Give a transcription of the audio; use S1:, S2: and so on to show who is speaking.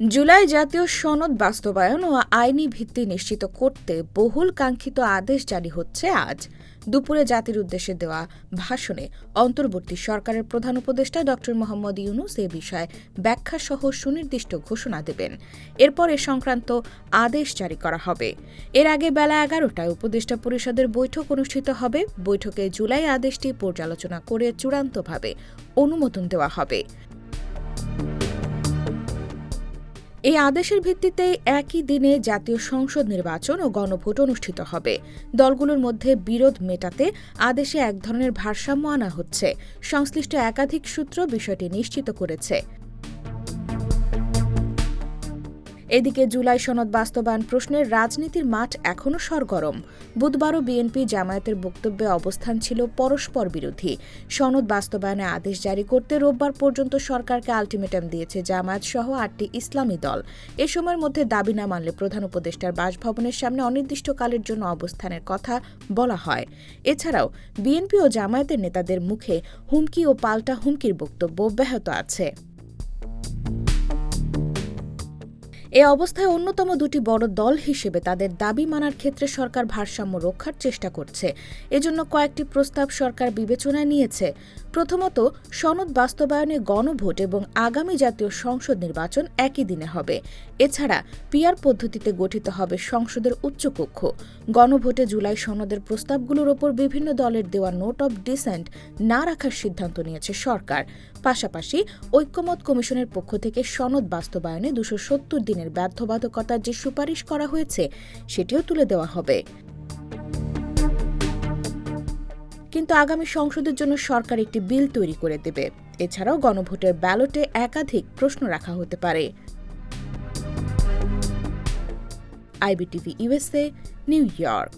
S1: জুলাই জাতীয় সনদ বাস্তবায়ন ও আইনি ভিত্তি নিশ্চিত করতে বহুল কাঙ্ক্ষিত আদেশ জারি হচ্ছে আজ। দুপুরে জাতির উদ্দেশ্যে দেওয়া ভাষণে অন্তর্বর্তী সরকারের প্রধান উপদেষ্টা ড. মোহাম্মদ ইউনুস এ বিষয়ে ব্যাখ্যা সহ সুনির্দিষ্ট ঘোষণা দেবেন। এরপর এ সংক্রান্ত আদেশ জারি করা হবে। এর আগে বেলা এগারোটায় উপদেষ্টা পরিষদের বৈঠক অনুষ্ঠিত হবে। বৈঠকে জুলাই আদেশটি পর্যালোচনা করে চূড়ান্তভাবে অনুমোদন দেওয়া হবে। এই আদেশের ভিত্তিতে একই দিনে জাতীয় সংসদ নির্বাচন ও গণভোট অনুষ্ঠিত হবে। দলগুলোর মধ্যে বিরোধ মেটাতে আদেশে এক ধরনের ভারসাম্য আনা হচ্ছে। সংশ্লিষ্ট একাধিক সূত্র বিষয়টি নিশ্চিত করেছে। এদিকে জুলাই সনদ বাস্তবায়ন প্রশ্নের রাজনীতির মাঠ এখনও সরগরম। বুধবারও বিএনপি জামায়াতের বক্তব্যে অবস্থান ছিল পরস্পর বিরোধী। সনদ বাস্তবায়নে আদেশ জারি করতে রোববার পর্যন্ত সরকারকে আলটিমেটাম দিয়েছে জামায়াত সহ আটটি ইসলামী দল। এ সময়ের মধ্যে দাবি না মানলে প্রধান উপদেষ্টার বাসভবনের সামনে অনির্দিষ্টকালের জন্য অবস্থানের কথা বলা হয়। এছাড়াও বিএনপি ও জামায়াতের নেতাদের মুখে হুমকি ও পাল্টা হুমকির বক্তব্য ব্যাহত আছে। এ অবস্থায় অন্যতম দুটি বড় দল হিসেবে তাদের দাবি মানার ক্ষেত্রে সরকার ভারসাম্য রক্ষার চেষ্টা করছে। এজন্য কয়েকটি প্রস্তাব সরকার বিবেচনায় নিয়েছে। প্রথমত, সনদ বাস্তবায়নে গণভোট এবং আগামী জাতীয় সংসদ নির্বাচন একই দিনে হবে। এছাড়া পিয়ার পদ্ধতিতে গঠিত হবে সংসদের উচ্চকক্ষ। গণভোটে জুলাই সনদের প্রস্তাবগুলোর ওপর বিভিন্ন দলের দেওয়া নোট অব ডিসেন্ট না রাখার সিদ্ধান্ত নিয়েছে সরকার। পাশাপাশি, ঐক্যমত কমিশনের পক্ষ থেকে সনদ বাস্তবায়নে দুশো সত্তর দিনের বাধ্যবাধকতার যে সুপারিশ করা হয়েছে, সেটিও তুলে দেওয়া হবে। কিন্তু আগামী সংসদের জন্য সরকার একটি বিল তৈরি করে দেবে। এছাড়াও গণভোটের ব্যালটে একাধিক প্রশ্ন রাখা হতে পারে। IBTV USA New York.